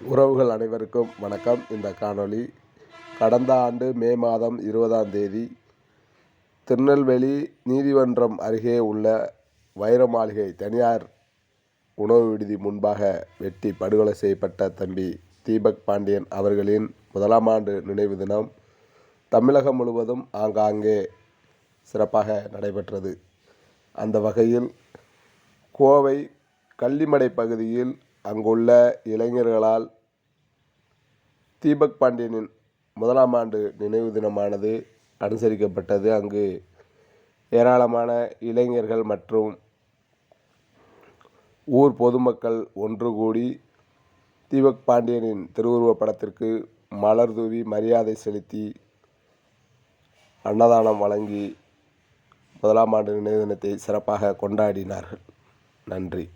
உறவுகள் அனைவருக்கும் வணக்கம். இந்த காணொளி கடந்த ஆண்டு மே மாதம் இருபதாம் தேதி திருநெல்வேலி நீதிமன்றம் அருகே உள்ள வைர மாளிகை தனியார் உணவு விடுதி முன்பாக வெட்டி படுகொலை செய்யப்பட்ட தம்பி தீபக் பாண்டியன் அவர்களின் முதலாம் ஆண்டு நினைவு தினம் தமிழகம் முழுவதும் ஆங்காங்கே சிறப்பாக நடைபெற்றது. அந்த வகையில் கோவை கள்ளிமடை பகுதியில் அங்குள்ள இளைஞர்களால் தீபக் பாண்டியனின் முதலாம் ஆண்டு நினைவு தினமானது அனுசரிக்கப்பட்டது. அங்கு ஏராளமான இளைஞர்கள் மற்றும் ஊர் பொதுமக்கள் ஒன்று கூடி தீபக் பாண்டியனின் திருவுருவப் படத்திற்கு மலர் தூவி மரியாதை செலுத்தி அன்னதானம் வழங்கி முதலாம் ஆண்டு நினைவு தினத்தை சிறப்பாக கொண்டாடினார்கள். நன்றி.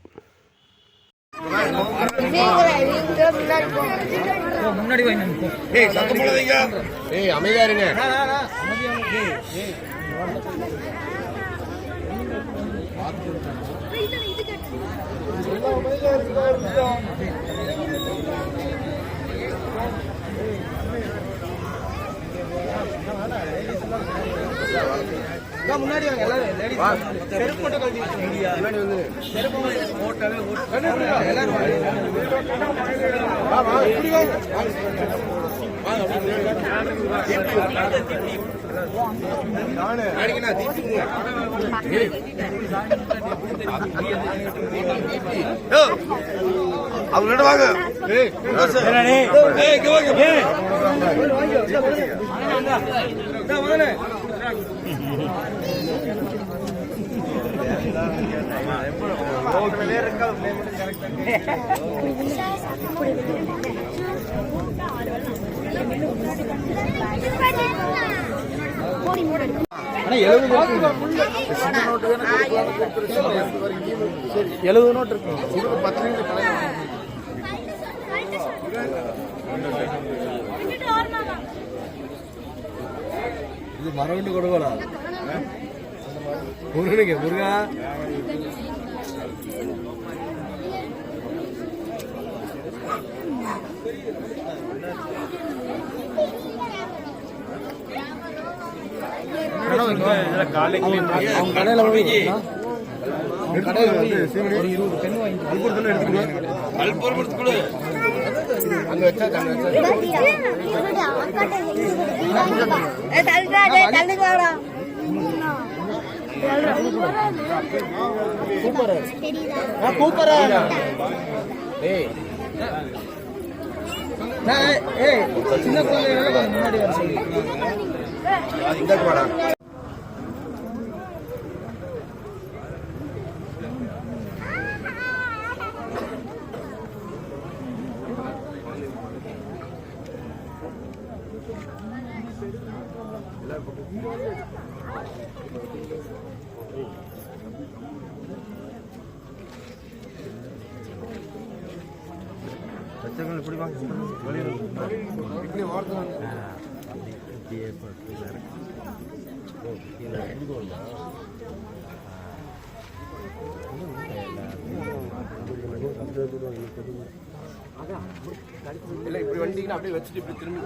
முன்னாடி ஏய் சத்தம் போடாதீங்க ஏய் அமைதியா இருங்க முன்னாடி வாங்க எல்லாரும். செருப்பு மட்டும் கழட்டி எல்லாரும் வாங்க. வாங்க. ஏய் ஏய் இங்க வாங்க எழுபது நோட்டு இருக்கு. இது மரவண்டு கொடுக்கலா முருகனுக்கு முருகா. அவங்க கடையில் போய் அவங்க கடையில் போய் ஒரு இருபது பெண் வாங்கி அல்போர் கொடுத்துக்குடு அங்கே வச்சா அங்கே வச்சா. கூப்பரா ஏய் நான், ஏய் சின்ன முன்னாடி வர சொல்லி. இந்த வாடா இல்லை இப்படி வந்தீங்கன்னா அப்படியே வச்சுட்டு இப்படி திரும்பி